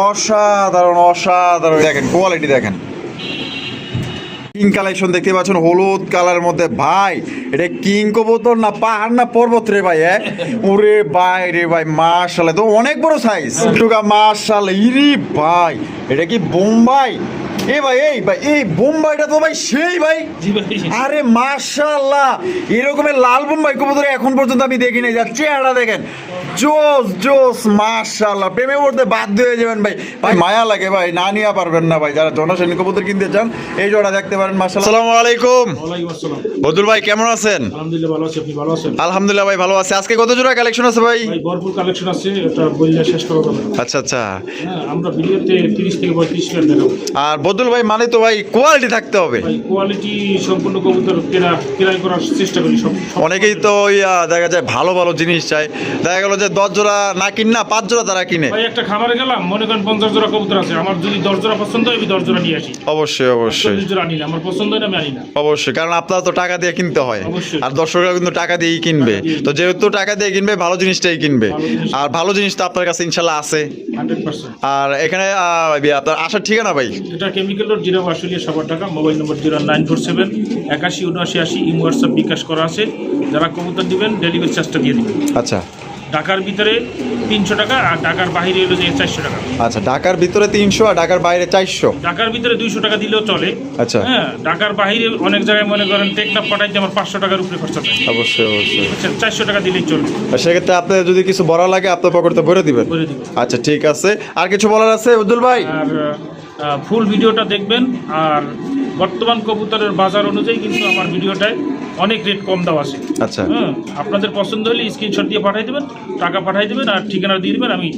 অসাধারণ অসাধারণ। দেখেন কোয়ালিটি দেখেন। কিং কালেকশন দেখতে পাচ্ছেন হলুদ কালার মধ্যে। ভাই এটা কিং কবুতর না পাহাড় না পর্বত রে ভাই হ্যাঁ? ওরে ভাই রে ভাই মার্শাল তো অনেক বড় সাইজ টুকা মার্শাল ইরি ভাই এটা কি বোম্বাই? এ ভাই এই ভাই এই বোম্বাইটা তো ভাই সেই ভাই। আরে মাশাআল্লাহ এরকমের লাল বোম্বাই কবুতর এখন পর্যন্ত আমি দেখি নাই যার চেহারা দেখেন জোস জোস মাশাআল্লাহ। প্রেমে পড়তে বাধ্য হয়ে যাবেন ভাই। ভাই মায়া লাগে ভাই না নিয়ে পারবেন না ভাই। যারা জনসেনী কবুতর কিনতে চান এই জোড়া দেখতে পারেন মাশাআল্লাহ। আসসালামু আলাইকুম। ওয়ালাইকুম বদুল ভাই কেমন আছেন? আলহামদুলিল্লাহ ভালো আছি। আপনি ভালো আছেন? আলহামদুলিল্লাহ ভাই ভালো আছে। আজকে কত জোড়া কালেকশন আছে ভাই? ভাই ভরপুর কালেকশন আছে। এটা বললে শেষ করা যাবে আচ্ছা আচ্ছা। হ্যাঁ আমরা ভিডিওতে তিরিশ থেকে পঁয়ত্রিশ মিনিট দেখাবো। আর বদুল ভাই মানে তো ভাই কোয়ালিটি থাকতে হবে। ভাই কোয়ালিটি সম্পূর্ণ কবুতর কেনা কেনাই করার চেষ্টা করি সব অনেকেই তো ইয়া দেখা যায় ভালো ভালো জিনিস চায়। দেখা গেল যে দশ জোড়া না কিন না পাঁচ জোড়া তারা কিনে। ভাই একটা খামারে গেলাম মনে করেন পঞ্চাশ জোড়া কবুতর আছে। আমার যদি দশ জোড়া পছন্দ হয় আমি দশ জোড়া নিয়ে আসি। অবশ্যই অবশ্যই। জোড়া আনি না আমার পছন্দ হয় আমি আনি না। অবশ্যই কারণ আপনার তো টাকা দিয়ে কিনতে হয়। আর দর্শকরা কিন্তু টাকা দিয়েই কিনবে। তো যেহেতু টাকা দিয়ে কিনবে ভালো জিনিসটাই কিনবে। আর ভালো জিনিস তো আপনার কাছে ইনশাল্লাহ আছে। আর এখানে আপনার আসার ঠিকানা ভাই? এটা কেমিক্যাল রোড জিরো আশুলিয়া সবার টাকা mobile number zero nine four seven একাশি উনআশি আশি ইমো হোয়াটসঅ্যাপ বিকাশ করা আছে। যারা কবুতর দিবেন ডেলিভারি চার্জটা দিয়ে দিবেন। আচ্ছা। ঢাকার ভিতরে তিনশো টাকা আর ঢাকার বাইরে হলো যে চারশো টাকা। আচ্ছা ঢাকার ভিতরে তিনশো আর ঢাকার বাইরে চারশো? ঢাকার ভিতরে দুইশো টাকা দিলেও চলে। আচ্ছা। হ্যাঁ ঢাকার বাইরে অনেক জায়গায় মনে করেন টেকনাফ পাঠাইতে আমার পাঁচশো টাকার উপরে খরচা যায় অবশ্যই অবশ্যই। আচ্ছা চারশো টাকা দিলেই চলবে। আর সেক্ষেত্রে আপনার যদি কিছু বড় লাগে আপনার পকেটে ভরে দিবেন। করে দিব আচ্ছা ঠিক আছে। আর কিছু বলার আছে উজ্জ্বল ভাই? আর ফুল ভিডিওটা দেখবেন। আর বর্তমান কবুতরের বাজার অনুযায়ী কিন্তু আমার ভিডিওটায় অনেক রেট কম দেওয়া আছে। আচ্ছা। হ্যাঁ আপনাদের পছন্দ হলে স্ক্রিনশট দিয়ে পাঠাই দেবেন টাকা পাঠাই দেবেন আর ঠিকানা দিয়ে দেবেন আমি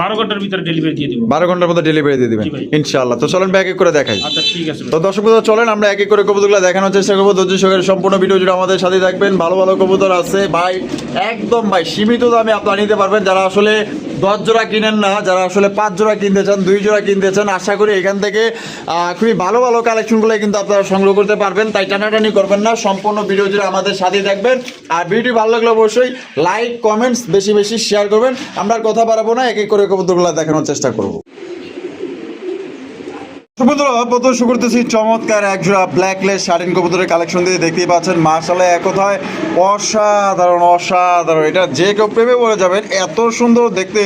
বারো ঘণ্টার ভিতরে ডেলিভারি দিয়ে দেবো। বারো ঘণ্টার মধ্যে ডেলিভারি দিয়ে দিবেন। ইনশাআল্লাহ। তো চলেন ব্যাক করে দেখাই। আচ্ছা ঠিক আছে তো দর্শক বন্ধুরা চলেন আমরা এক এক করে কবুতরগুলো দেখানোর চেষ্টা করব। ধৈর্য সহকারে সম্পূর্ণ ভিডিও জুড়ে আমাদের সাথে থাকবেন। ভালো ভালো কবুতর আছে। ভাই একদম ভাই সীমিত দামে আপনারা নিতে পারবেন। যারা আসলে দশ জোড়া কিনেন না, যারা আসলে পাঁচ জোড়া কিনতে চান, দুই জোড়া কিনতে চান, আশা করি এখান থেকে খুবই ভালো ভালো কালেকশনগুলো কিন্তু আপনারা সংগ্রহ করতে পারবেন। তাই টানাটানি করবেন না, সম্পূর্ণ ভিডিও জুড়ে আমাদের সাথেই থাকবেন। আর ভিডিও ভালো লাগলে অবশ্যই লাইক, কমেন্টস, বেশি বেশি শেয়ার করবেন। আমরা কথা বাড়াবো না এক এক করে কবুতরগুলো দেখানোর চেষ্টা করব। বন্ধুরা প্রথম শুরু করতেছি চমৎকার একজোড়া ব্ল্যাকলেস কবুতরের কালেকশন দিয়ে দেখতেই পাচ্ছেন মার্শালে এক কথায় অসাধারণ অসাধারণ। এটা যে কেউ প্রেমে বলে যাবেন এত সুন্দর দেখতে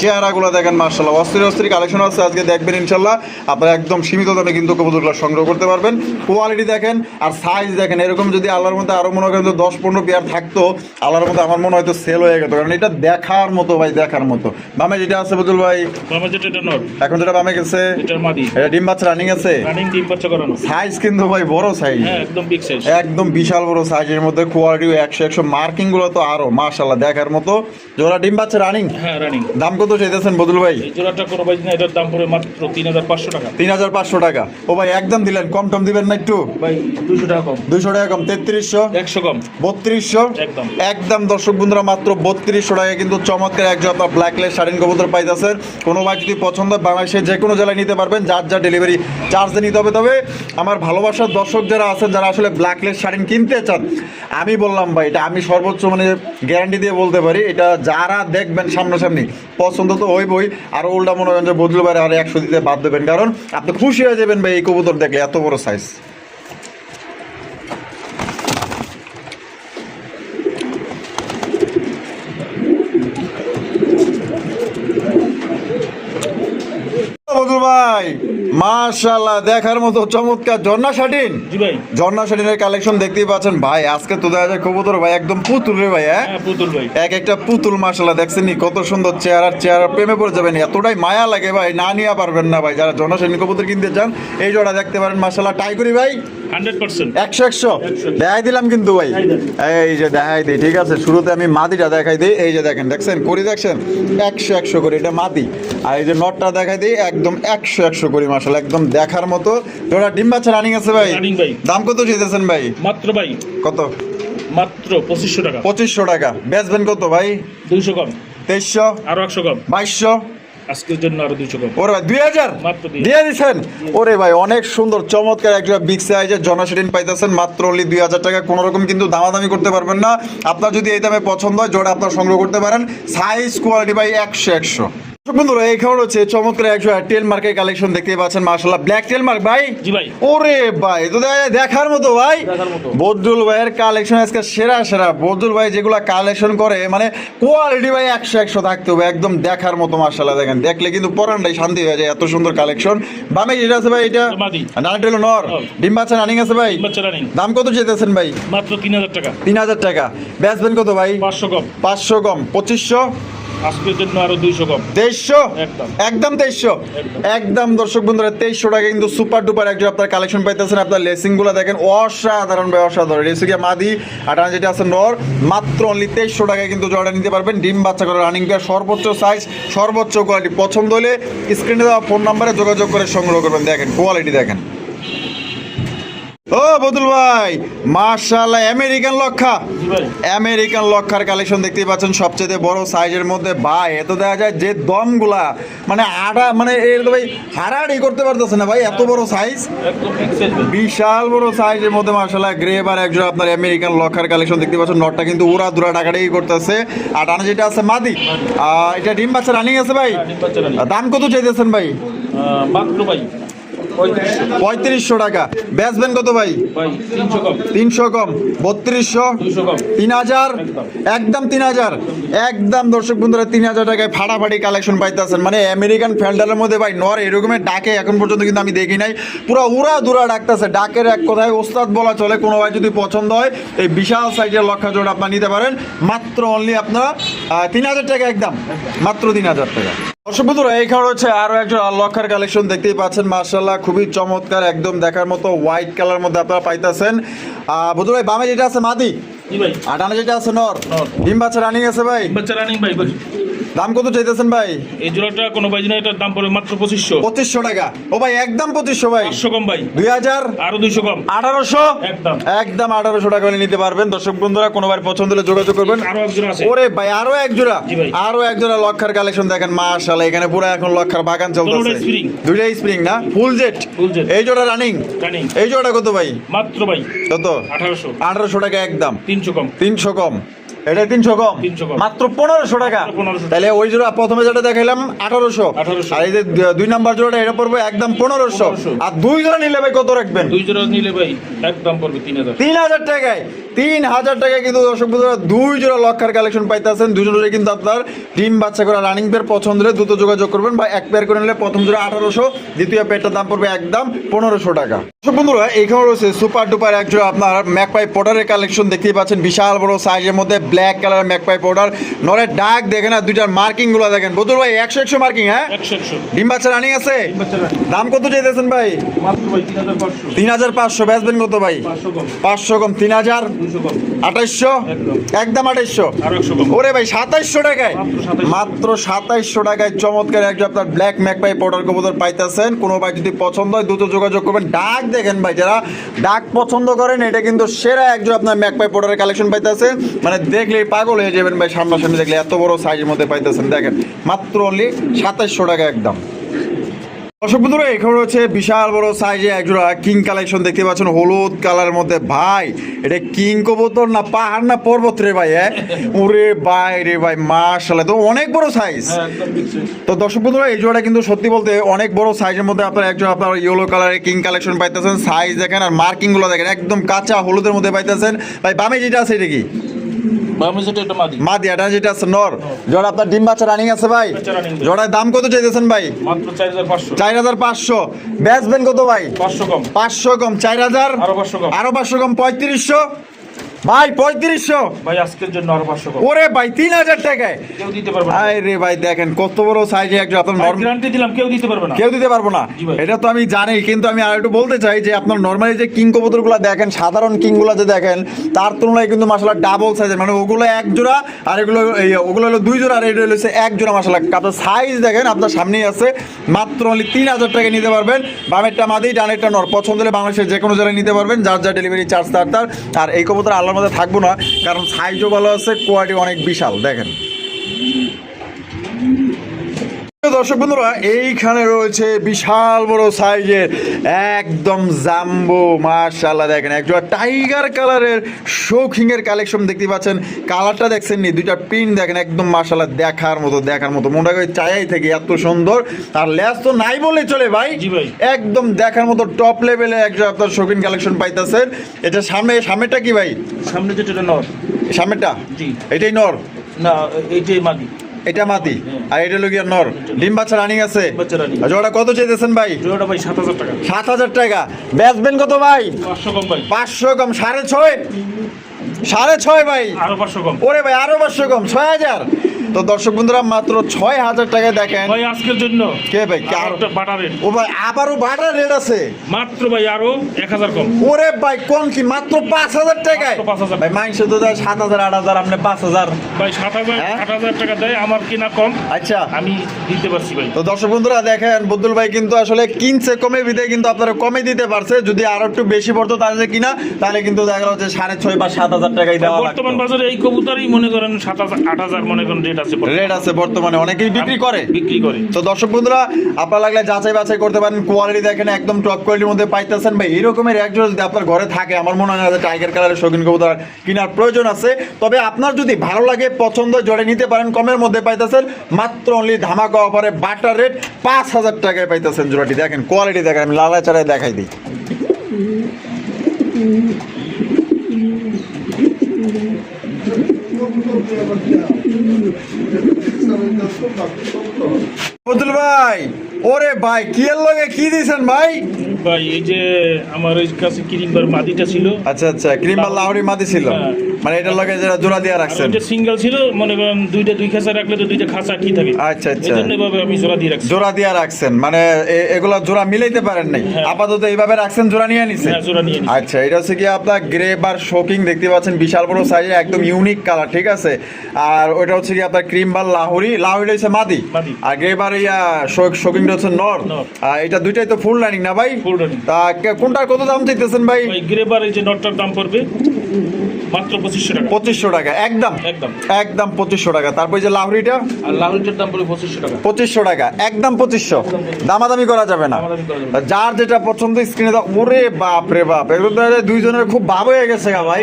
চেহারাগুলো দেখেন মার্শাল্লাহ অস্থির অস্থির কালেকশন আছে আজকে দেখবেন ইনশাল্লাহ আপনারা একদম সীমিত দামে কিন্তু কবুতরগুলো সংগ্রহ করতে পারবেন। কোয়ালিটি দেখেন আর সাইজ দেখেন এরকম যদি আল্লাহর মধ্যে আরও মনে করেন দশ পনেরো পেয়ার থাকতো আল্লাহর মধ্যে আমার মনে হয়তো সেল হয়ে গেত। কারণ এটা দেখার মতো ভাই দেখার মতো। বামে যেটা আছে বুঝল ভাই? এখন যেটা বামে গেছে এটা ডিম বাচ্চা রানিং আছে? রানিং ডিম বাচ্চা করানো। সাইজ কিন্তু ভাই বড় সাইজ হ্যাঁ একদম বিগ সাইজ একদম বিশাল বড় সাইজের মধ্যে কোয়ালিটি মার্কিংগুলো তো আরও দেখার মতো। জোড়া ডিম রানিং হ্যাঁ রানিং দাম কত চাইতেছেন বদুল ভাই? এই জোড়াটা না এটার দাম পড়ে মাত্র তিন হাজার পাঁচশো টাকা। তিন হাজার পাঁচশো টাকা। ও ভাই একদম দিলেন কম টম দিবেন না একটু? ভাই টাকা কম। টাকা কম কম। বত্রিশশো? একদম। একদম দর্শক বন্ধুরা মাত্র বত্রিশশো টাকা কিন্তু চমৎকার একজন আপনার ব্ল্যাকলেস শাড়িন কবুতর পাইতেছেন। কোনো ভাই যদি পছন্দ হয় বাংলাদেশের যে কোনো জেলায় নিতে পারবেন যার যা ডেলিভারি চার্জে নিতে হবে। তবে আমার ভালোবাসার দর্শক যারা আছেন, যারা আসলে ব্ল্যাকলেস শাড়ি কিনতে চান, আমি বললাম ভাই, এটা আমি সর্বোচ্চ মানে গ্যারান্টি দিয়ে বলতে পারি, এটা যারা দেখবেন সামনাসামনি, পছন্দ তো হইবই, আর উল্টা মনে করেন যে বদলু বাইরে আর একশো দিতে বাদ দেবেন। কারণ আপনি খুশি হয়ে যাবেন ভাই এই কবুতর দেখলে, এত বড় সাইজ বদুল ভাই মাশাল্লাহ দেখার মতো চমৎকার ঝর্ণা শাটিন। জি ভাই। ঝর্ণা শাটিনের কালেকশন দেখতেই পাচ্ছেন। ভাই আজকে তো দেখা যায় কবুতর ভাই একদম পুতুল রে ভাই হ্যাঁ? হ্যাঁ পুতুল ভাই। এক একটা পুতুল মাশাল্লাহ দেখছেন নি কত সুন্দর চেহারার চেহারা প্রেমে পড়ে যাবেন এতটাই মায়া লাগে ভাই না নিয়ে পারবেন না ভাই। যারা ঝর্ণা শাটিন কবুতর কিনতে চান এই জোড়া দেখতে পারেন মাশাল্লাহ টাই করি ভাই। একশো একশো। দেখাই দিলাম কিন্তু ভাই। এই যে দেখাই দিই ঠিক আছে? শুরুতে আমি মাদিটা দেখাই দিই। এই যে দেখেন দেখছেন? করি দেখছেন? একশো একশো করে। এটা মাদি। আর এই যে নটটা দেখাই দিই একদম একশো একশো করি মাসাল একদম দেখার মতো। তোরা ডিম বাচ্চা রানিং আছে ভাই? ভাই। দাম কত চেয়েছেন ভাই? মাত্র ভাই। কত? মাত্র পঁচিশশো টাকা। পঁচিশশো টাকা। বেচবেন কত ভাই? দুইশো কম। তেইশশো? আরও একশো কম। বাইশশো? আজকের জন্য আরও দুইশো কম ওরে ভাই দুই হাজার? দিয়ে দিচ্ছেন ওরে ভাই অনেক সুন্দর চমৎকার একটা বিগ সাইজের পাইতেছেন মাত্র অনলি দুই হাজার টাকা। কোনো রকম কিন্তু দামাদামি করতে পারবেন না। আপনার যদি এই দামে পছন্দ হয় জোড়া আপনার সংগ্রহ করতে পারেন। সাইজ কোয়ালিটি ভাই একশো একশো। বন্ধুরা এই খবর হচ্ছে চমৎকার একশো টেল মার্কের কালেকশন দেখতে পাচ্ছেন মার্শাল্লাহ ব্ল্যাক টেল মার্ক ভাই? জি ভাই। ওরে ভাই তো দেখার মতো ভাই? বদরুল ভাইয়ের কালেকশন আজকে সেরা সেরা। বদরুল ভাই যেগুলা কালেকশন করে মানে কোয়ালিটি ভাই একশো একশো থাকতে হবে একদম দেখার মতো মার্শাল্লাহ দেখেন। দেখলে কিন্তু পরানটাই শান্তি হয়ে যায় এত সুন্দর কালেকশন বামে যেটা আছে ভাই এটা মাদি। নানাটা নর। নর। ডিম বাচ্চা রানিং আছে ভাই? দাম কত চেয়েছেন ভাই? মাত্র তিন হাজার টাকা। তিন হাজার টাকা। বেচবেন কত ভাই? পাঁচশো কম। পাঁচশো কম পঁচিশশো? আজকের জন্য আরও দুইশো কম। তেইশশো একদম। তেইশশো একদম। দর্শক বন্ধুরা তেইশশো টাকা কিন্তু সুপার ডুপার একজন আপনার কালেকশন পাইতেছেন। আপনার লেসিংগুলো দেখেন অসাধারণ ভাই অসাধারণ। রেসিকে মাদি আটানা যেটা আছে নর মাত্র অনলি তেইশশো টাকায় কিন্তু নিতে পারবেন। ডিম বাচ্চা করে রানিং পেয়ার সর্বোচ্চ সাইজ সর্বোচ্চ কোয়ালিটি পছন্দ হলে স্ক্রিনে দেওয়া ফোন নাম্বারে যোগাযোগ করে সংগ্রহ করবেন। দেখেন কোয়ালিটি দেখেন। ও বদুল ভাই মার্শাল্লাহ আমেরিকান লক্ষা। আমেরিকান লক্ষার কালেকশন দেখতেই পাচ্ছেন সবচেয়ে বড় সাইজের মধ্যে। ভাই এত দেখা যায় যে দমগুলা মানে আড়া মানে এর ভাই হারাহাড়ি করতে পারতেছে না ভাই এত বড় সাইজ বিশাল বড় সাইজের মধ্যে মার্শাল্লাহ গ্রে বার একজন আপনার আমেরিকান লক্ষার কালেকশন দেখতে পাচ্ছেন। নটটা কিন্তু উড়া দুরা টাকাটাই করতেছে। আর ডানে যেটা আছে মাদি এটা ডিম বাচ্চা রানিং আছে ভাই? হ্যাঁ, দাম কত চাইতেছেন ভাই? মাত্র ভাই। পঁয়ত্রিশশো টাকা। বেচবেন কত ভাই? তিনশো কম। বত্রিশশো? তিন হাজার? একদম। একদম তিন হাজার। একদম দর্শক বন্ধুরা তিন হাজার টাকায় ফাটাফাটি কালেকশন পাইতেছেন। মানে আমেরিকান ফ্যান্ডালের মধ্যে ভাই নর এরকমের ডাকে এখন পর্যন্ত কিন্তু আমি দেখি নাই। পুরো উড়া দুরা ডাকতেছে। ডাকের এক কথায় ওস্তাদ বলা চলে কোনো ভাই যদি পছন্দ হয় এই বিশাল সাইজের লক্ষা জোড়া আপনার নিতে পারেন। মাত্র অনলি আপনারা তিন হাজার টাকা একদম। মাত্র তিন হাজার টাকা। দর্শক বন্ধুরা এইখানে হচ্ছে আরও একজন লক্ষার কালেকশন দেখতেই পাচ্ছেন মার্শাল্লাহ খুবই চমৎকার একদম দেখার মতো হোয়াইট কালার মধ্যে আপনারা পাইতেছেন। বন্ধু ভাই বামে যেটা আছে মাদি? আর ডানে যেটা আছে নর। ডিম বাচ্চা রানিং আছে ভাই? বাচ্চা রানিং ভাই দাম কত চাইতেছেন ভাই? এই জোড়াটা কোনো ভাই না এটার দাম পড়বে মাত্র পঁচিশশো। পঁচিশশো টাকা। ও ভাই একদম পঁচিশশো ভাই। পাঁচশো কম ভাই। দুই হাজার আরও দুইশো কম। আঠারোশো? একদম। একদম আঠারোশো টাকা নিতে পারবেন। দর্শক বন্ধুরা কোনো ভাই পছন্দ হলে যোগাযোগ করবেন। আরও একজন আছে। ওরে ভাই আরও এক জোড়া। আরও এক জোড়া লক্ষার কালেকশন দেখেন মাশাআল্লাহ এখানে পুরো এখন লক্ষার বাগান চলতেছে। দুটোটাই spring। দুইটাই স্প্রিং না? Full jet Full jet। এই জোড়া রানিং রানিং এই জোড়া কত ভাই? মাত্র ভাই। কত? আঠারোশো। আঠারোশো টাকা একদম। তিনশো কম। তিনশো কম। এটা তিনশো কম। মাত্র পনেরোশো টাকা। মাত্র 1500 টাকা। তাহলে ওই জোড়া প্রথমে যেটা দেখাইলাম আঠারোশো। আর এই যে দুই নাম্বার জোড়াটা এটা পড়বে একদম পনেরোশো। আর দুই জোড়া নিলে ভাই কত রাখবেন? দুই জোড়া নিলে ভাই একদম পড়বে তিন হাজার। তিন হাজার টাকায় তিন হাজার টাকায় কিন্তু দর্শক বন্ধুরা দুই জোড়া লক্ষার কালেকশন পাইতেছেন। দুই জোড়া কিন্তু আপনার ডিম বাচ্চা করা রানিং পেয়ার পছন্দ হলে দ্রুত যোগাযোগ করবেন বা এক পেয়ার করে নিলে প্রথম জোড়া আঠারোশো দ্বিতীয় পেয়ারটার দাম পড়বে একদম পনেরোশো টাকা। দর্শক বন্ধুরা এইখানে রয়েছে সুপার ডুপার এক জোড়া আপনার ম্যাকপাই পোডারের কালেকশন দেখতেই পাচ্ছেন বিশাল বড় সাইজের মধ্যে ব্ল্যাক কালার ম্যাকপাই পোডার নরের ডাক দেখেন আর দুইটার মার্কিংগুলো দেখেন। বদুর ভাই একশো একশো মার্কিং হ্যাঁ? ডিম বাচ্চা রানিং আছে? দাম কত চাইতেছেন ভাই? তিন হাজার পাঁচশো। বেচবেন কত ভাই? পাঁচশো কম। তিন হাজার? আঠাইশশো? একদম। আঠাইশশো? ওরে ভাই সাতাইশশো টাকায়? মাত্র 2700 সাতাইশশো টাকায় চমৎকার একজন আপনার ব্ল্যাক ম্যাকপাই পাউডার কবুতর পাইতেছেন। কোনো ভাই যদি পছন্দ হয় দ্রুত যোগাযোগ করবেন। ডাক দেখেন ভাই যারা ডাক পছন্দ করেন এটা কিন্তু সেরা একজন আপনার ম্যাকপাই পাউডারের কালেকশন পাইতেছেন মানে দেখলেই পাগল হয়ে যাবেন ভাই সামনাসামনি দেখলে এত বড় সাইজের মধ্যে পাইতেছেন। দেখেন মাত্র অনলি সাতাইশশো টাকা একদম। দর্শক বন্ধুরা এখানে হচ্ছে বিশাল বড় সাইজে একজোড়া কিং কালেকশন দেখতে পাচ্ছেন হলুদ কালারের মধ্যে। ভাই এটা কিং কবুতর না পাহাড় না পর্বত রে ভাই হ্যাঁ? ওরে ভাই রে ভাই মাশাআল্লাহ তো অনেক বড় সাইজ হ্যাঁ তো দর্শক বন্ধুরা এই জোড়া কিন্তু সত্যি বলতে অনেক বড় সাইজের মধ্যে আপনার একজন আপনার ইয়েলো কালারের কিং কালেকশন পাইতেছেন। সাইজ দেখেন আর মার্কিংগুলো দেখেন একদম কাঁচা হলুদের মধ্যে পাইতেছেন। ভাই বামে যেটা আছে এটা কি? যেটা এটা যেটা আছে নর। জোড়া আপনার ডিম বাচ্চা রানিং আছে ভাই। জোড়ার দাম কত চাইতেছেন ভাই? চার হাজার পাঁচশো। ব্যাস হাজার কত ভাই? পাঁচশো কম। পাঁচশো কম। চার হাজার? আরও পাঁচশো কম পঁয়ত্রিশশো। ভাই পঁয়ত্রিশশো। ভাই আজকের জন্য আরও পাঁচশো ওরে ভাই তিন হাজার টাকায়। কেউ দিতে পারবে না। রে ভাই দেখেন কত বড় সাইজে একজন আপনার গ্যারান্টি দিলাম কেউ দিতে পারবে না। কেউ দিতে পারব না। এটা তো আমি জানি কিন্তু আমি আর একটু বলতে চাই যে আপনার নর্মালি যে কিং কবুতরগুলো দেখেন সাধারণ কিংগুলো যে দেখেন তার তুলনায় কিন্তু মাসালা ডাবল সাইজের মানে ওগুলো এক জোড়া আর এগুলো ওগুলো হলো দুই জোড়া আর এটা হচ্ছে এক জোড়া মাসালা আপনার সাইজ দেখেন আপনার সামনেই আছে মাত্র অনলি তিন হাজার টাকা নিতে পারবেন। বামেরটা মাদি ডানেরটা নর। পছন্দ হলে বাংলাদেশের যে কোনো জায়গায় নিতে পারবেন যার যা ডেলিভারি চার্জ তার তার। আর এই কবুতর আল্লাহর মধ্যে থাকব না কারণ সাইজও ভালো আছে কোয়ালিটি অনেক বিশাল দেখেন। দর্শক বন্ধুরা এইখানে রয়েছে বিশাল বড় সাইজের একদম জাম্বো মার্শাল্লাহ দেখেন একজোড়া টাইগার কালারের শৌখিং এর কালেকশন দেখতে পাচ্ছেন। কালারটা দেখছেন নি দুইটা পিন দেখেন একদম মার্শাল্লাহ দেখার মতো দেখার মতো। মনে হয় চায়াই থেকে এত সুন্দর আর লেস তো নাই বলে চলে ভাই। একদম দেখার মতো টপ লেভেলে একজন আপনার শৌখিন কালেকশন পাইতেছেন। এটা সামনে সামনেটা কি ভাই? সামনে যেটা নর। সামনেটা জি। এটাই নর? না এইটাই মাদি এটা মাটি। আর এটা লগিয়া নর। ডিম বাচ্চা রানিং আছে। জোড়া কত চাইতেছেন ভাই? জোড়াটা ভাই সাত হাজার টাকা। সাত হাজার টাকা। বেচবেন কত ভাই? পাঁচশো কম ভাই। পাঁচশো কম। সাড়ে ছয়? সাড়ে ছয় ভাই? আরও পাঁচশো কম। ওরে ভাই আরও পাঁচশো কম। ছয় হাজার? তো দর্শক বন্ধুরা মাত্র ছয় হাজার টাকায় দেখেন। ভাই আজকের জন্য। কে ভাই বাটা রেট। ও ভাই আবারও বাটার রেট আছে। মাত্র ভাই আরও এক হাজার কম। ওরে ভাই কম কি? মাত্র পাঁচ হাজার টাকায়? মাত্র 5,000 ভাই মাংস তো দেয় সাত হাজার আট হাজার আপনি পাঁচ হাজার। ভাই সাত হাজার হ্যাঁ? আট হাজার টাকা দেয় আমার কিনা কম। আচ্ছা। আমি দিতে পারছি ভাই। তো দর্শক বন্ধুরা দেখেন বদুল ভাই কিন্তু আসলে কিনছে কমে বিদে কিন্তু আপনারা কমে দিতে পারছে। যদি আরও একটু বেশি পড়তো তাহলে কিনা তাহলে কিন্তু দেখা গেল যে সাড়ে ছয় বা সাত হাজার টাকাই দেওয়া বর্তমান বাজারে এই কবুতরই মনে করেন সাত হাজার আট হাজার মনে করেন রেট আছে রেট আছে বর্তমানে অনেকেই বিক্রি করে। বিক্রি করে। তো দর্শক বন্ধুরা আপনার লাগলে যাচাই বাছাই করতে পারেন কোয়ালিটি দেখেন একদম টপ কোয়ালিটির মধ্যে পাইতেছেন। ভাই এরকমের একজন যদি আপনার ঘরে থাকে আমার মনে হয় না টাইগার কালারের শৌখিন কবুতর কেনার প্রয়োজন আছে। তবে আপনার যদি ভালো লাগে পছন্দ জড়ে নিতে পারেন কমের মধ্যে পাইতেছেন মাত্র অনলি ধামাকা অফারে বাটার রেট পাঁচ হাজার টাকায় পাইতেছেন জোড়াটি। দেখেন কোয়ালিটি দেখেন আমি লালা চারায় দেখাই দিই। Ich habe mich nicht mehr Badul ভাই ওরে ভাই কি এর লগে কি দিছেন ভাই? ভাই এই যে আমার ওই কাছে কিরিমবার মাদিটা ছিল। আচ্ছা আচ্ছা ক্রিমাল লাহোরি মাদি ছিল। হ্যাঁ। মানে এটার লগে যেটা জোড়া দিয়ে রাখছেন। ওইটা সিঙ্গেল ছিল মনে করেন দুইটা দুই খাঁচা রাখলে তো দুইটা খাঁচা কি থাকে। আচ্ছা, আচ্ছা। এই জন্য আমি জোড়া দিয়ে রাখছি। জোড়া দিয়ে রাখছেন মানে এগুলা জোড়া মিলাইতে পারেন নাই। হ্যাঁ। আপাতত এইভাবে রাখছেন জোড়া নিয়ে নিছেন? হ্যাঁ, জোড়া নিয়ে আচ্ছা এটা হচ্ছে কি আপনার গ্রে বার শোকিং দেখতে পাচ্ছেন বিশাল বড় সাইজে একদম ইউনিক কালার ঠিক আছে? আর ওটা হচ্ছে কি আপনার ক্রিম বার লাহোরি লাহোরি হচ্ছে মাদি? মাদি। আর গ্রে বার ইয়া শোকিংটা হচ্ছে নর্থ এটা দুইটাই তো ফুল রানিং না ভাই? ফুল running। তা কোনটার কত দাম চাইতেছেন ভাই? গ্রেবার এই যে নটটার দাম পড়বে। মাত্র পঁচিশশো টাকা। পঁচিশশো টাকা একদম? একদম। একদম পঁচিশশো টাকা। তারপর যে লাহোরিটা আর লাহুরিটার দাম পড়বে পঁচিশশো টাকা। পঁচিশশো টাকা একদম পঁচিশশো। দামাদামি করা যাবে না। যার যেটা পছন্দ স্ক্রিনে দাও। ওরে বাপ রে বাপ। এগুলো তো দুইজনের খুব ভাব হয়ে গেছে গা ভাই।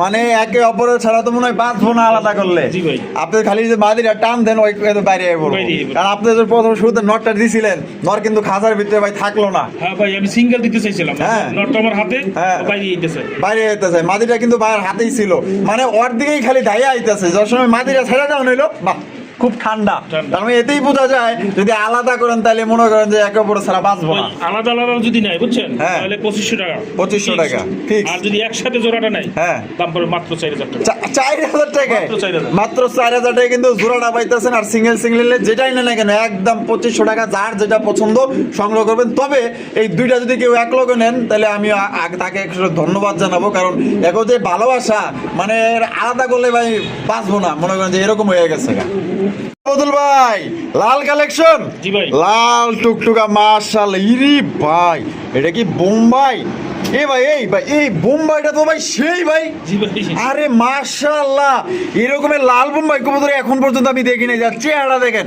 মানে একে অপরের ছাড়া তো মনে হয় বাঁচবো না আলাদা করলে। আপনি খালি যে বাদিরা টান দেন ওই বাইরে আইবো। বাইরে কারণ আপনি যে প্রথম শুরুতে নটটা দিছিলেন নর কিন্তু খাঁচার ভিতরে ভাই থাকল না। হ্যাঁ ভাই আমি সিঙ্গেল দিতে চাইছিলাম। হ্যাঁ। নটটা আমার হাতে হ্যাঁ। বাইরে দিতেছে বাইরে আইতেছে। মাদিটা কিন্তু বাইরের হাতেই ছিল। মানে ওর দিকেই খালি ধাইয়া আইতেছে। যার সময় মাদিরা ছেড়ে দেওয়া নইলো, বাহ। খুব ঠান্ডা। তার মানে এতেই বোঝা যায় যদি আলাদা করেন তাহলে মনে করেন যে একে অপরের ছাড়া বাঁচবো না। আলাদা আলাদা যদি নেয় বুঝছেন? হ্যাঁ। তাহলে পঁচিশশো টাকা। পঁচিশশো টাকা, ঠিক আর যদি একসাথে জোড়াটা নেয় হ্যাঁ। দাম মাত্র চার হাজার টাকা। চার হাজার টাকায় মাত্র চার হাজার। টাকায় কিন্তু জোড়াটা পাইতেছেন আর সিঙ্গেল সিঙ্গেল যেটাই না কেন একদম পঁচিশশো টাকা যার যেটা পছন্দ সংগ্রহ করবেন। তবে এই দুইটা যদি কেউ এক লগে নেন তাহলে আমি তাকে একটু ধন্যবাদ জানাব কারণ এখন যে ভালোবাসা মানে আলাদা করলে ভাই বাঁচবো না। মনে করেন যে এরকম হয়ে গেছে। বদুল ভাই লাল কালেকশন জি ভাই। লাল টুকটুকা মার্শাল ইরি ভাই এটা কি বোম্বাই? এ ভাই এই ভাই এই বোম্বাইটা তো ভাই সেই ভাই। আরে মাশাআল্লাহ এরকমের লাল বোম্বাই কবুতর এখন পর্যন্ত আমি দেখি নাই। যার চেহারা দেখেন।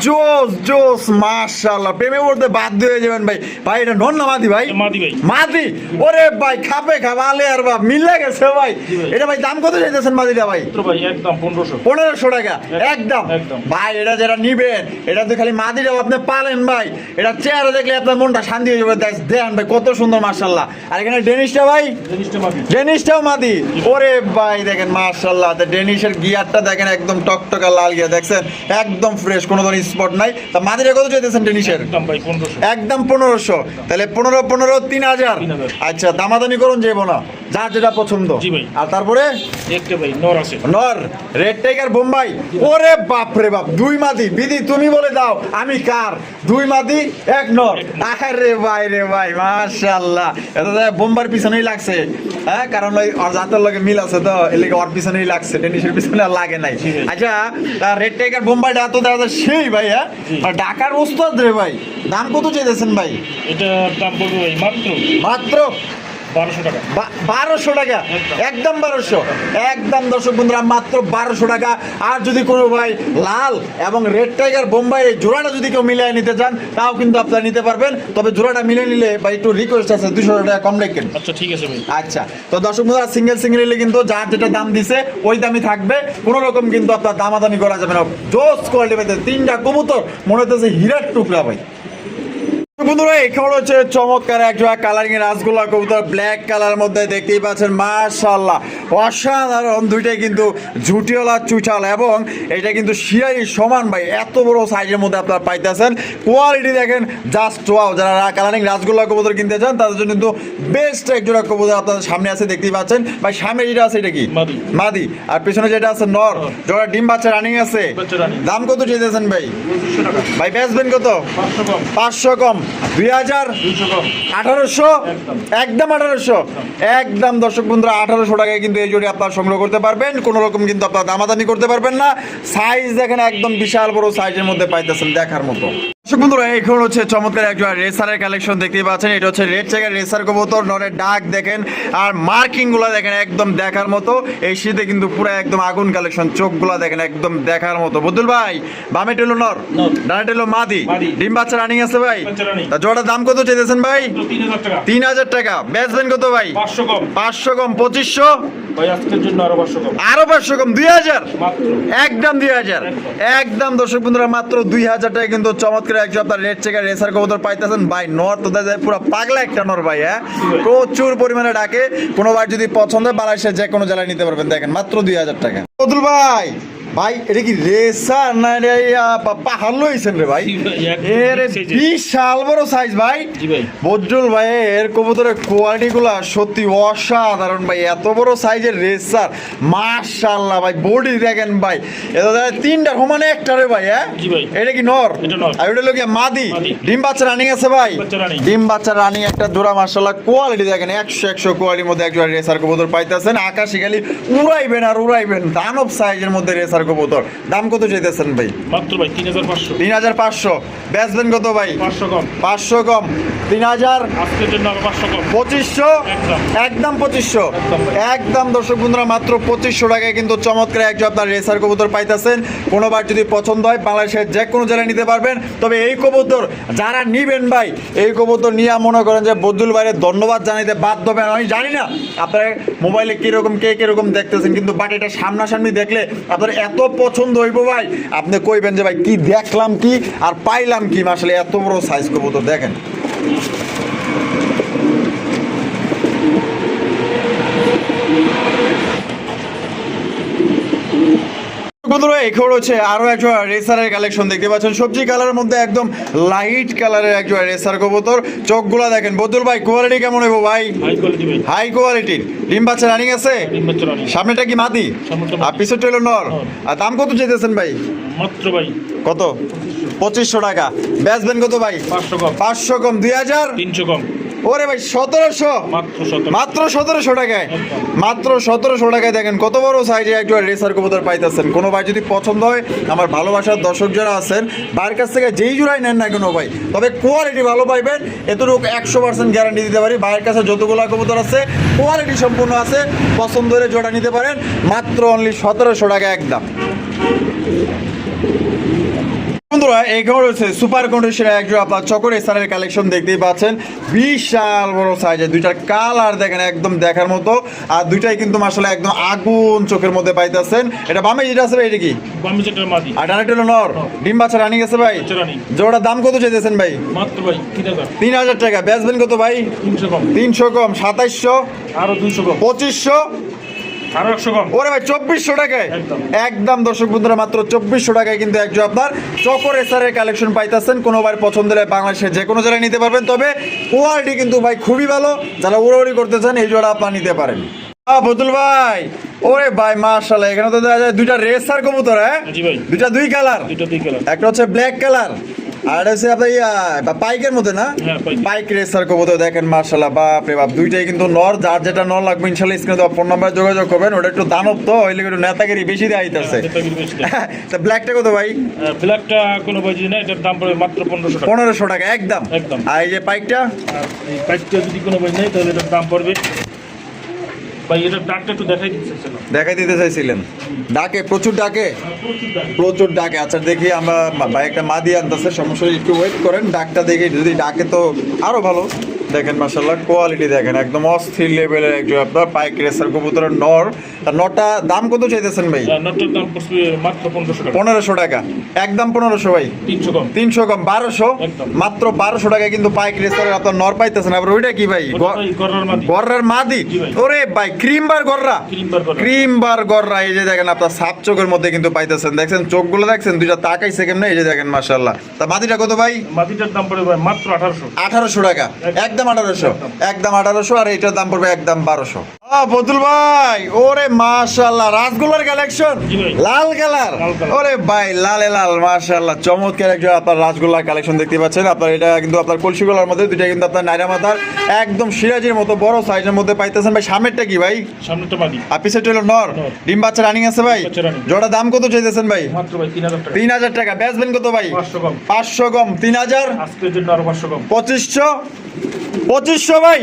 জোস জোস মাশাআল্লাহ। প্রেমে পড়তে বাধ্য হয়ে যাবেন ভাই। ভাই এটা নন না মাদি ভাই? মাদি ভাই। মাদি? ওরে ভাই খাপে আলে আর বাপ মিলে গেছে ভাই। এটা ভাই দাম কত চাইতেছেন মাদিটা ভাই? একদম পনেরোশো। পনেরোশো টাকা? একদম একদম। ভাই এটা যেটা নিবেন এটা তো খালি মাদিটাও আপনি পালেন ভাই। এটা চেহারা দেখলে আপনার মনটা শান্তি হয়ে যাবে। দেখ- ভাই কত সুন্দর মার্শাল্লাহ আর এখানে ডেনিশটা ভাই? ডেনিশটাও মাদি। ওরে ভাই দেখেন মার্শাল্লাহ ডেনিশের গিয়ারটা দেখেন একদম টকটকা লাল গিয়ার দেখছেন? একদম ফ্রেশ কোনো ধরনের স্পট নাই। তা মাদিরা কত চাইতেছেন ডেনিশের? একদম পনেরোশো। তাহলে পনেরো পনেরো তিন হাজার। আচ্ছা দামাদামি করুন যাব না যার যেটা পছন্দ। আর তারপরে? নর রেড টাইগার বোম্বাই ওরে বাপ রে বাপ দুই মাদি। বিদি তুমি বলে দাও আমি কার? দুই মাদি এক নর। আরে ভাই রে ভাই। মাশাআল্লাহ। এটা তো বোম্বার পিছনেই লাগছে। হ্যাঁ কারণ ওই ওর জাতের লগে মিল আছে তো এর লেগে ওর পিছনেই লাগছে টেনিসের পিছনে আর লাগে নাই। আচ্ছা রেড টাইগার বোম্বাইটা তো দাদা সেই ভাই হ্যাঁ। আর ঢাকার ওস্তাদ রে ভাই দাম কত চেয়েছেন ভাই? এটা দাম পড়বে ভাই মাত্র। মাত্র? বারোশো টাকা। একদম। বারোশো। একদম দর্শক বন্ধুরা মাত্র বারোশো টাকা। আর যদি কোনো ভাই লাল এবং রেড টাইগার বোম্বাই এই জোড়াটা যদি কেউ মিলিয়ে নিতে চান তাও কিন্তু আপনারা নিতে পারবেন। তবে জোড়াটা মিলে নিলে ভাই একটু রিকোয়েস্ট আছে দুশো টাকা কম রাখেন আচ্ছা ঠিক আছে ভাই। আচ্ছা তো দর্শক বন্ধুরা সিঙ্গেল সিঙ্গেল নিলে কিন্তু যার যেটা দাম দিছে ওই দামই থাকবে। কোনো রকম কিন্তু আপনার দামাদামি করা যাবে না। জোস কোয়ালিটি তিনটা কবুতর মনে হচ্ছে হিরার টুকরা ভাই। বন্ধুরা এখানে হচ্ছে চমৎকার এক জোড়া কালারিং এর রাসগোল্লা কবুতর ব্ল্যাক কালার মধ্যে দেখতেই পাচ্ছেন মাশাআল্লাহ। অসাধারণ দুইটাই কিন্তু ঝুটিওয়ালা চুচাল এবং এটা কিন্তু শিয়াই সমান ভাই এত বড় সাইজের মধ্যে আপনারা পাইতেছেন। কোয়ালিটি দেখেন জাস্ট ওয়াও যারা কালারিং রাসগোল্লা কবুতর কিনতে চান তাদের জন্য কিন্তু বেস্ট এক জোড়া কবুতর আপনাদের সামনে আছে দেখতেই পাচ্ছেন। ভাই সামনে যেটা আছে এটা কি? মাদি। আর পিছনে যেটা আছে নর। জোড়া ডিম বাচ্চা রানিং আছে। দাম কত চেয়েছেন ভাই? ভাই বেচবেন কত? পাঁচশো কম। দুই হাজার আঠারোশো? একদম। আঠারোশো। একদম দর্শক বন্ধুরা আঠারোশো টাকায় কিন্তু এই জোড়ি আপনার সংগ্রহ করতে পারবেন। কোনো রকম কিন্তু আপনার দামাদামি করতে পারবেন না। সাইজ দেখেন একদম বিশাল বড় সাইজের মধ্যে পাইতেছেন দেখার মতো। দর্শক বন্ধুরা এখন হচ্ছে চমৎকার একজন রেসারের কালেকশন দেখতেই পাচ্ছেন। এটা হচ্ছে রেড চেকের রেসার কবুতর নরের ডাক দেখেন। আর মার্কিংগুলা দেখেন একদম দেখার মতো। এই শীতে কিন্তু পুরো একদম আগুন কালেকশন চোখগুলা দেখেন একদম দেখার মতো। বুদ্ধুল ভাই বামে টেলো নর। ডানে টেলো মাদি। ডিম বাচ্চা রানিং আছে ভাই। তা জোড়ার দাম কত চেয়েছেন ভাই? তিন হাজার টাকা। বেচবেন কত ভাই? পাঁচশো কম। পঁচিশশো? ভাই আরও পাঁচশো কম। আরও পাঁচশো কম দুই হাজার? একদম দুই হাজার। একদম দর্শক বন্ধুরা মাত্র দুই হাজার টাকা। কিন্তু চমৎকার একজন আপনার রেড চেকার রেসার কবুতর পাইতেছেন। ভাই নর তো দেখা যায় পুরো পাগলা একটা নর ভাই হ্যাঁ? প্রচুর পরিমাণে ডাকে। কোনো বার যদি পছন্দ হয় বাংলাদেশের যে কোনো জেলায় নিতে পারবেন। দেখেন মাত্র দুই হাজার টাকা। বদুল ভাই ভাই এটা কি রেসার না পাহাড় লইছেন রে ভাই? এর। বিশাল বড় সাইজ ভাই। বজ্রুল ভাই। এর কবুতরের কোয়ালিটি গুলা সত্যি অসাধারণ ভাই এত বড় সাইজের রেসার মাশাল্লাহ ভাই বডি দেখেন ভাই। এটা তিনটা সমানে একটা রে ভাই হ্যাঁ? এটা কি নর? আর ওটা লোক মাদি। ডিম বাচ্চা রানিং আছে ভাই। ডিম বাচ্চা রানিং একটা জোড়া মাশাল্লাহ কোয়ালিটি দেখেন একশো একশো কোয়ালিটির মধ্যে একজন রেসার কবুতর পাইতেছেন। আকাশি খালি উড়াইবেন আর উড়াইবেন। দানব সাইজের মধ্যে রেসার কবুতর। দাম কত চাইতেছেন ভাই? মাত্র ভাই তিন হাজার পাঁচশো। তিন হাজার পাঁচশো। বেচবেন কত ভাই? পাঁচশো কম। পাঁচশো কম। তিন হাজার। আজকের জন্য পাঁচশো কম। পঁচিশশো? একদম। পঁচিশশো? একদম। দর্শক বন্ধুরা মাত্র পঁচিশশো টাকায় কিন্তু চমৎকার একজন আপনার রেসার কবুতর পাইতেছেন। কোনোবার যদি পছন্দ হয় বাংলাদেশের যে কোনো জেলায় নিতে পারবেন। তবে এই কবুতর যারা নিবেন ভাই এই কবুতর নিয়ে মনে করেন যে বদুল বাইরে ধন্যবাদ জানাইতে বাধ্য হবেন আমি জানি না আপনারা মোবাইলে কীরকম কে কীরকম দেখতেছেন কিন্তু বাট এটা সামনাসামনি দেখলে আপনার এত পছন্দ হইব ভাই। আপনি কইবেন যে ভাই, কি দেখলাম কি আর পাইলাম কি? আসলে এত বড় সাইজ করব তো দেখেন। বন্ধুরা এখানে হচ্ছে আরও একজন রেসারের কালেকশন দেখতে পাচ্ছেন। সবজি কালারের মধ্যে একদম লাইট কালারের একজন রেসার কবুতর। চোখগুলা দেখেন। বদুল ভাই কোয়ালিটি কেমন হইব ভাই? হাই কোয়ালিটি হাই কোয়ালিটির ডিম বাচ্চা রানিং আছে? সামনেটা কি মাদি? আর পিছনটা হলো নর। আর দাম কত চাইতেছেন ভাই? মাত্র ভাই। কত? পঁচিশশো টাকা। বেচবেন কত ভাই? পাঁচশো কম। পাঁচশো কম। দুই হাজার? তিনশো কম। ওরে ভাই সতেরোশো। মাত্র সতেরোশো। টাকায়। মাত্র সতেরোশো টাকায় দেখেন কত বড় সাইজে একজন রেসার কবুতর পাইতেছেন। কোনো ভাই যদি পছন্দ হয় আমার ভালোবাসার দর্শক যারা আছেন বাইরের কাছ থেকে যেই জোড়াই নেন না কোনো ভাই তবে কোয়ালিটি ভালো পাইবেন। এতটুকু একশো পার্সেন্ট গ্যারান্টি দিতে পারি। বাইরের কাছে যতগুলো কবুতর আছে কোয়ালিটি সম্পূর্ণ আছে পছন্দ হলে জোড়া নিতে পারেন। মাত্র অনলি সতেরোশো টাকা একদম। বন্ধুরা এখানে রয়েছে সুপার কন্ডিশনের একজন আপনার চকর এসারের কালেকশন দেখতেই পাচ্ছেন। বিশাল বড় সাইজের দুইটার কালার দেখেন একদম দেখার মতো। আর দুইটাই কিন্তু আসলে একদম আগুন চোখের মধ্যে পাইতেছেন। এটা বামে যেটা আছে ভাই এটা কি? বামি যেটার মাদি আর ডানেটা হলো নর। ডিম বাচ্চা রানিং আছে ভাই। জোড়ার দাম কত চাইতেছেন ভাই? মাত্র ভাই তিন হাজার। তিন হাজার টাকা। বেচবেন কত ভাই? তিনশো কম। তিনশো কম সাতাইশশো? আরও দুইশো কম। পঁচিশশো? আরও একশো কম ওরে ভাই চব্বিশশো টাকায়? একদম। দর্শক বন্ধুরা মাত্র চব্বিশশো টাকায় কিন্তু একজন আপনার চকর এসারের কালেকশন পাইতেছেন। কোনো বার পছন্দ হলে বাংলাদেশে যে কোনো জায়গায় নিতে পারবেন। তবে কোয়ালিটি কিন্তু ভাই খুবই ভালো। যারা উড়াউড়ি করতে চান এই জোড়া আপনার নিতে পারেন। বদুল ভাই ওরে ভাই মার্শাল্লাহ এখানে তো দেখা যায় দুইটা রেসার কবুতর হ্যাঁ? দুইটা দুই কালার দুইটা দুই কালার একটা হচ্ছে ব্ল্যাক কালার আর হচ্ছে আপনার পাইকের মধ্যে না? হ্যাঁ, পাইক। রেসার কবুতর দেখেন মার্শাল্লাহ বাপ রে বাপ দুইটাই কিন্তু নর যার যেটা নর লাগবে ইনশাল্লাহ স্ক্রিনে দেওয়া ফোন নাম্বার যোগাযোগ করবেন। ওটা একটু দানব তো ওই লেগে একটু নেতাগিরি বেশি দিয়ে আইতেছে তা ব্ল্যাকটা কত ভাই? ব্ল্যাকটা কোনো বাজি না এটার দাম পড়বে মাত্র পনেরোশো পনেরোশো টাকা একদম। একদম। আর এই যে পাইকটা? আর পাইপটা যদি কোনো বাজি নেই তাহলে এটার দাম পড়বে দেখাই দিতে চাইছিলেন। ডাকে, প্রচুর ডাকে। প্রচুর ডাকে। আচ্ছা দেখি আমরা, ভাই একটা মাদি আনতেছে, সমস্যা একটু ওয়েট করেন। ডাকটা দেখে, যদি ডাকে তো আরও ভালো। দেখেন মাসাল্লাহ কোয়ালিটি দেখেন একদম অস্থির লেভেলের একজন আপনার পাইক রেসার কবুতরের নর। নটা দাম কত চাইতেছেন ভাই? নটটার দাম মাত্র পনেরোশো টাকা। একদম পনেরোশো ভাই। তিনশো কম। তিনশো কম বারোশো? মাত্র বারোশো টাকা কিন্তু পাইক রেসারের আপনার নর পাইতেছেন। আবার ওইটা কি ভাই? গররার মাদি। ওরে ভাই ক্রিম বার গররা। ক্রিম বার গররা। এই যে দেখেন আপনার সাপ চোখের মধ্যে কিন্তু পাইতেছেন। দেখছেন চোখগুলো দেখছেন দুইটা তাকাইছে কেমনে? এই যে দেখেন মাশাল্লাহ তা মাদিটা কত ভাই? মাদিটার দাম পড়বে ভাই মাত্র আঠারোশো। আঠারোশো টাকা। একদম আঠারোশো। একদম আঠারোশো আর এটার দাম পড়বে একদম বারোশো। বদুল ভাই ওরে মাশাল্লাহ রাসগোল্লার কালেকশন লাল কালার ওরে ভাই লালে লাল মাশাল্লাহ চমৎকার একজন আপনার রাসগোল্লার কালেকশন দেখতে পাচ্ছেন। আপনার এটা কিন্তু আপনার কলসিগোলার মধ্যে দুইটা কিন্তু আপনার নাইরা মাথার একদম সিরাজের মতো বড় সাইজের মধ্যে পাইতেছেন। ভাই সামনেরটা কি ভাই? আর পিছেরটা হলো নর। ডিম বাচ্চা রানিং আছে ভাই? জোড়া দাম কত চাইতেছেন ভাই? মাত্র ভাই তিন হাজার টাকা। তিন হাজার টাকা। বেচবেন কত ভাই? পাঁচশো কম পাঁচশো কম তিন হাজার? আজকের জন্য আরও কম ভাই?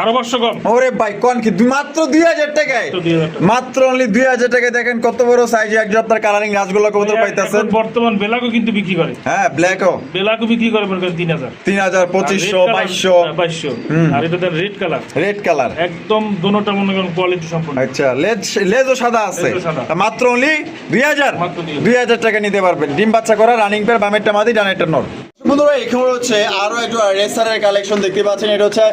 আরও পাঁচশো কম। ওরে ভাই কোন কি? মাত্র দুই হাজার টাকায়? মাত্র 2000 টাকা। অনলি দুই হাজার টাকায় দেখেন কত বড় সাইজে একজন আপনার কালারিং রাসগোল্লা কবুতর পাইতেছেন। বর্তমান বেলাকও কিন্তু বিক্রি করে। হ্যাঁ ব্ল্যাকও বেলাকও বিক্রি করে মনে করেন তিন হাজার। তিন হাজার পঁচিশশো বাইশশো। বাইশশো। আর এটা রেড কালার রেড কালার একদম দোনোটা মনে করেন কোয়ালিটি সম্পূর্ণ আচ্ছা লেজ লেজও সাদা আছে। মাত্র অনলি দুই হাজার? দুই হাজার। টাকা নিতে পারবেন। ডিম বাচ্চা করা রানিং পেয়ার বামেরটা মাদি ডানেরটা নর। বন্ধুরা এখানে হচ্ছে আরও একটা রেসারের কালেকশন দেখতে পাচ্ছেন। এটা হচ্ছে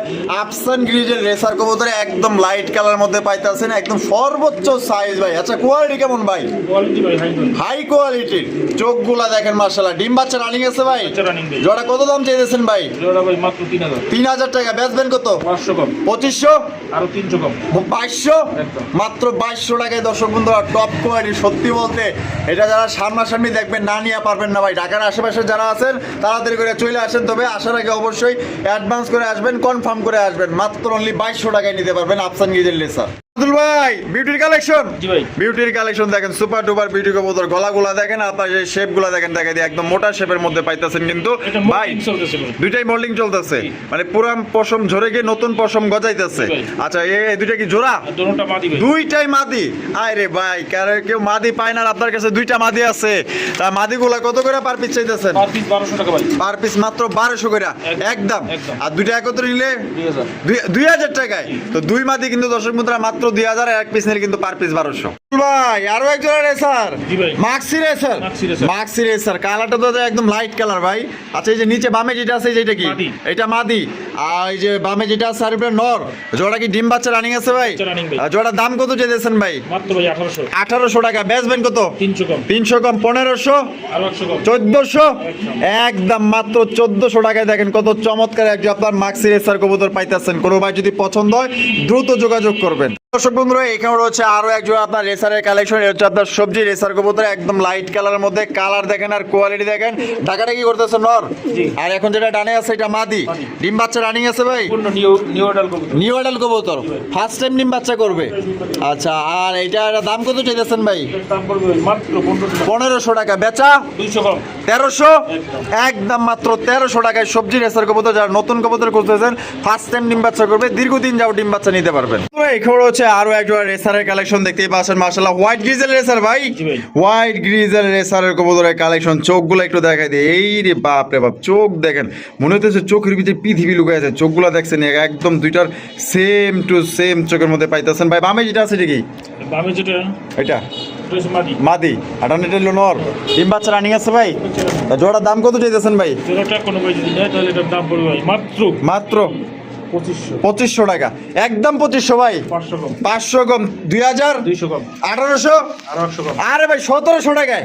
আফসান গ্রিজের রেসার কবুতরে একদম লাইট কালার মধ্যে পাইতেছেন। একদম সর্বোচ্চ সাইজ ভাই। আচ্ছা কোয়ালিটি কেমন ভাই? ভাই হাই কোয়ালিটির চোখগুলা দেখেন মার্শাল্লাহ ডিম বাচ্চা রানিং আছে ভাই? জোড়া কত দাম চাইতেছেন ভাই? তিন হাজার। টাকা। বেচবেন কত? পঁচিশশো? আরও তিনশো কম। বাইশশো? মাত্র বাইশশো টাকায় দর্শক বন্ধুরা টপ কোয়ালিটি সত্যি বলতে এটা যারা সামনাসামনি দেখবেন না নিয়ে পারবেন না ভাই। ঢাকার আশেপাশে যারা আছেন তাড়াতাড়ি করে চলে আসেন, তবে আসার আগে অবশ্যই অ্যাডভান্স করে আসবেন কনফার্ম করে আসবেন। মাত্র অনলি বাইশশো টাকায় নিতে পারবেন আফসান গিজের লেসার আব্দুল ভাই বিউটির কালেকশন জি ভাই। বিউটির কালেকশন দেখেন সুপার ডুপার বিউটি কবুতর গলাগুলা দেখেন আপনার যে শেপ দেখেন দেখে দিয়ে একদম মোটা শেপের মধ্যে পাইতেছেন কিন্তু। ভাই মোটিং চলতেছে ভাই দুইটাই মোল্ডিং চলতেছে। মানে পুরান পশম ঝরে গিয়ে নতুন পশম গজাইতেছে। আচ্ছা এই দুইটা কি জোড়া? আর দোনোটা মাদি ভাই। দুইটাই মাদি। আয় রে ভাই কারে কেউ মাদি পায় না আপনার কাছে দুইটা মাদি আছে। তা মাদিগুলা কত করে পার পিস চাইতেছেন? পার পিস মাত্র বারোশো করে। একদম। আর দুইটা একত্র নিলে দুই হাজার। দুই- দুই হাজার টাকায়। তো দুই মাদি কিন্তু দর্শক মুদ্রা মাত্র দুই হাজার আর এক পিস নিলে কিন্তু পার পিস বারোশো। ভাই আরও একজন racer maxi racer maxi racer. কালারটা তো একদম লাইট কালার ভাই। আচ্ছা এই যে নিচে বামে যেটা আছে যেটা কি? এটা মাদি। আর এই যে বামে যেটা আছে আর নর। জোড়া কি ডিম বাচ্চা রানিং আছে ভাই? বাচ্চা running ভাই। আর জোড়ার দাম কত চেয়েছেন ভাই? আঠারোশো। টাকা। বেচবেন কত? তিনশো কম। পনেরোশো। চোদ্দশো। একদম। মাত্র চোদ্দশো টাকায় দেখেন কত চমৎকার একজন আপনার মাক্সি রেসার কবুতর পাইতেছেন। কোনো ভাই যদি পছন্দ হয় দ্রুত যোগাযোগ করবেন। দর্শক বন্ধুরা এখানে রয়েছে আরও একজন আপনার রেসারের কালেকশন। হচ্ছে আপনার সবজি রেসার কবুতর একদম লাইট কালারের মধ্যে। কালার দেখেন আর কোয়ালিটি দেখেন। টাকাটা কি করতেছে নর? আর এখন যেটা ডানে আছে এটা মাদি। ডিম বাচ্চা রানিং আছে ভাই? নিউ নিউ অর্ডার করব নিউ অ্যাডাল কবুতর। ফার্স্ট টাইম ডিম বাচ্চা করবে। আচ্ছা আর এইটার দাম কত চাইতেছেন ভাই? দাম পড়বে মাত্র পনেরোশো। টাকা। বেচা? তেরোশো? একদম। মাত্র তেরোশো টাকায় সবজি রেসার কবুতর। যারা নতুন কবুতর করতেছেন ফার্স্ট টাইম ডিম বাচ্চা করবে দীর্ঘদিন যাও ডিম বাচ্চা নিতে পারবেন। খবর হচ্ছে আরও একজন রেসারের কালেকশন দেখতেই পাচ্ছেন মার্শাল্লাহ হোয়াইট গ্রিজেল রেসার ভাই। হোয়াইট গ্রিজেল রেসারের কবুতরের কালেকশন চোখগুলো একটু দেখাই দিয়ে এই রে বাপ রে বাপ চোখ দেখেন মনে হচ্ছে চোখের ভিতরে পৃথিবী লুকে আছে চোখগুলো দেখছেন একদম দুইটার সেম টু সেম চোখের মধ্যে পাইতেছেন। ভাই বামে যেটা আছে এটা কি? দামে যেটা এটা? মাদি। আটানেটের লোনর ডিম বাচ্চা রানিং আছে ভাই? জোড়ার দাম কত চাইতেছেন ভাই? জোড়াটা কোনো ভাই যদি নেয় তাহলে এটার দাম পড়বে ভাই মাত্র। মাত্র? পঁচিশশো। টাকা। একদম পঁচিশশো ভাই? পাঁচশো কম। দুই হাজার? আঠারোশো? আরও ভাই সতেরোশো টাকায়?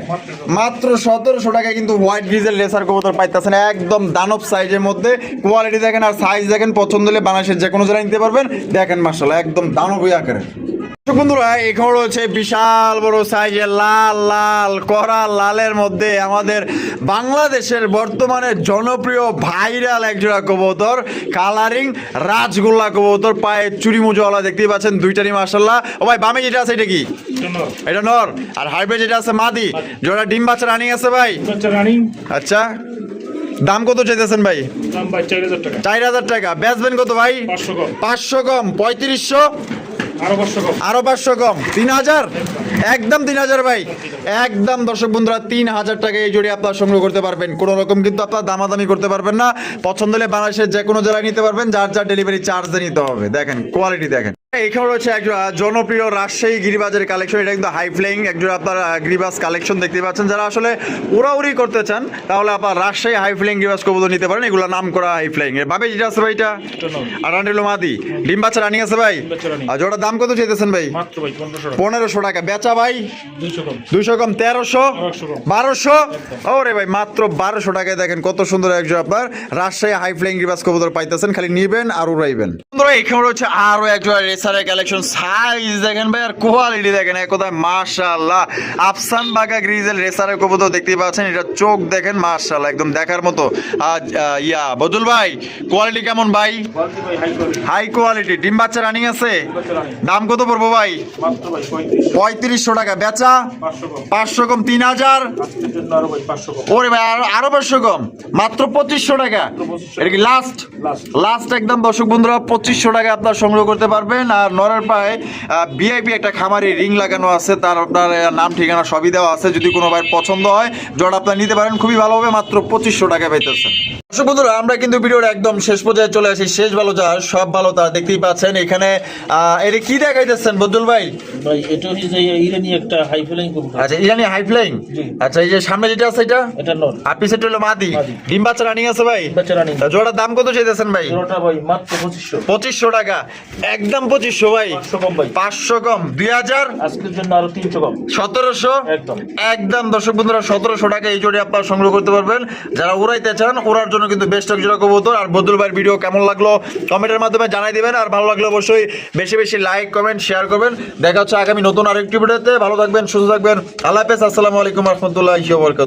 মাত্র। সতেরোশো। টাকায় কিন্তু হোয়াইট গ্রিজের লেসার কবুতর পাইতেছেন। একদম দানব সাইজের মধ্যে। কোয়ালিটি দেখেন আর সাইজ দেখেন পছন্দ হলে বাংলাদেশের যে কোনো জায়গায় নিতে পারবেন। দেখেন মার্শাল একদম দানবই আকারের। দর্শক বন্ধুরা এখানে রয়েছে বিশাল বড় সাইজের লাল লাল করা লালের মধ্যে আমাদের বাংলাদেশের বর্তমানে জনপ্রিয় ভাইরাল একজোড়া কবুতর কালারিং রাজগোল্লা কবুতর পায়ে চুরি মুজোওয়ালা দেখতেই পাচ্ছেন দুইটারই মাসাল্লাহ ও ভাই বামে যেটা আছে এটা কি? এটা নর। আর হাইব্রিড যেটা আছে মাদি। জোড়া ডিম বাচ্চা রানিং আছে ভাই? আচ্ছা। দাম কত চাইতেছেন ভাই? চার হাজার টাকা। বেচবেন কত ভাই? পাঁচশো কম। পঁয়ত্রিশশো? আরও পাঁচশো কম। তিন হাজার? একদম তিন হাজার ভাই। একদম দর্শক বন্ধুরা, তিন হাজার টাকা এই জুড়ে আপনারা সংগ্রহ করতে পারবেন। কোনো রকম কিন্তু আপনারা দামাদামি করতে পারবেন না। পছন্দ হলে বাংলাদেশের যে কোনো জেলায় নিতে পারবেন। যার যার ডেলিভারি চার্জ নিতে হবে। দেখেন কোয়ালিটি দেখেন। এখানে রয়েছে একজোড়া জনপ্রিয় রাজশাহী গিরিবাজের কালেকশন এটা কিন্তু হাই ফ্লাইং একজোড়া আপনার গিরিবাজ কালেকশন দেখতে পাচ্ছেন। যারা আসলে উড়াউড়ি করতে চান তাহলে আপনার রাজশাহী হাই ফ্লাইং গিরিবাজ কবুতর নিতে পারেন। এগুলো নাম করা হাই ফ্লাইং এর ভাবে যেটা আছে ভাই এটা? আর আন্ডেলো মাদি। ডিম বাচ্চা রানিং আছে ভাই? আর জোড়া দাম কত চাইতেছেন ভাই? মাত্র ভাই পনেরোশো টাকা। বেচা ভাই? দুইশো কম। তেরোশো? বারোশো। বারোশো ওরে ভাই মাত্র বারোশো টাকায় দেখেন কত সুন্দর একজন আপনার রাজশাহী হাই ফ্লাইং রিবাস কবুতর পাইতেছেন। খালি নিবেন আর উড়াইবেন। এখানে রয়েছে আরও একজন রেসারের কালেকশন সাইজ দেখেন ভাই আর কোয়ালিটি দেখেন এক কথায়? মাশাআল্লাহ। আফসান বাগা গ্রিজেল রেসারের কবুতর দেখতে পাচ্ছেন এটা চোখ দেখেন মাশাআল্লাহ একদম দেখার মতো। আজ ইয়া। বদুল ভাই কোয়ালিটি কেমন ভাই? হাই কোয়ালিটি ডিম বাচ্চা রানিং আছে? দাম কত পড়ব ভাই? পঁয়ত্রিশশো টাকা। বেচা? পাঁচশো কম তিন হাজার? ওরে ভাই আরও আরও পাঁচশো কম। মাত্র পঁচিশশো টাকা। এটা কি লাস্ট লাস্ট লাস্ট একদম দর্শক বন্ধুরা পঁচিশশো টাকা আপনার সংগ্রহ করতে পারবেন। আর নরের পায়ে ভিআইপি একটা খামারি রিং লাগানো আছে তার আপনার নাম ঠিকানা সবই দেওয়া আছে যদি কোনো ভাই পছন্দ হয় জট আপনার নিতে পারেন খুবই ভালো হবে মাত্র পঁচিশশো টাকা পাইতেছেন। দর্শক বন্ধুরা আমরা কিন্তু ভিডিওর একদম শেষ পর্যায়ে চলে আসি শেষ ভালো যার সব ভালো তার দেখতেই পাচ্ছেন এখানে এটা কি দেখাইতেছেন বদুল ভাই? ভাই এটা হচ্ছে ইরানি একটা হাই ফ্লাইং আচ্ছা ইরানি হাই ফ্লাইং আচ্ছা এই যে সামনে যেটা আছে এটা? এটা নর। আর হলো মাদি। ডিম বাচ্চা রানিং আছে ভাই? বাচ্চা রানিং তা জোড়ার দাম কত চাইতেছেন ভাই? জোড়াটা ভাই মাত্র পঁচিশশো। পঁচিশশো টাকা। একদম পঁচিশশো ভাই। পাঁচশো কম দুই হাজার? আজকের জন্য আরও তিনশো কম। সতেরোশো? একদম। একদম। দর্শক বন্ধুরা সতেরোশো টাকা এই জোড়ি আপনারা সংগ্রহ করতে পারবেন। যারা উড়াইতে চান ওড়ার জন্য কিন্তু বেস্ট এক জোড়া কবুতর। আর বদুল ভাইয়ের ভিডিও কেমন লাগল কমেন্টের মাধ্যমে জানাই দিবেন। আর ভালো লাগলে অবশ্যই বেশি বেশি লাইক কমেন্ট শেয়ার করবেন। দেখা হচ্ছে আগামী নতুন আরেকটি ভিডিওতে। ভালো থাকবেন সুস্থ থাকবেন। আল্লাহ হাফেজ। আসসালামু আলাইকুম রহমতুল্লাহ বরকাত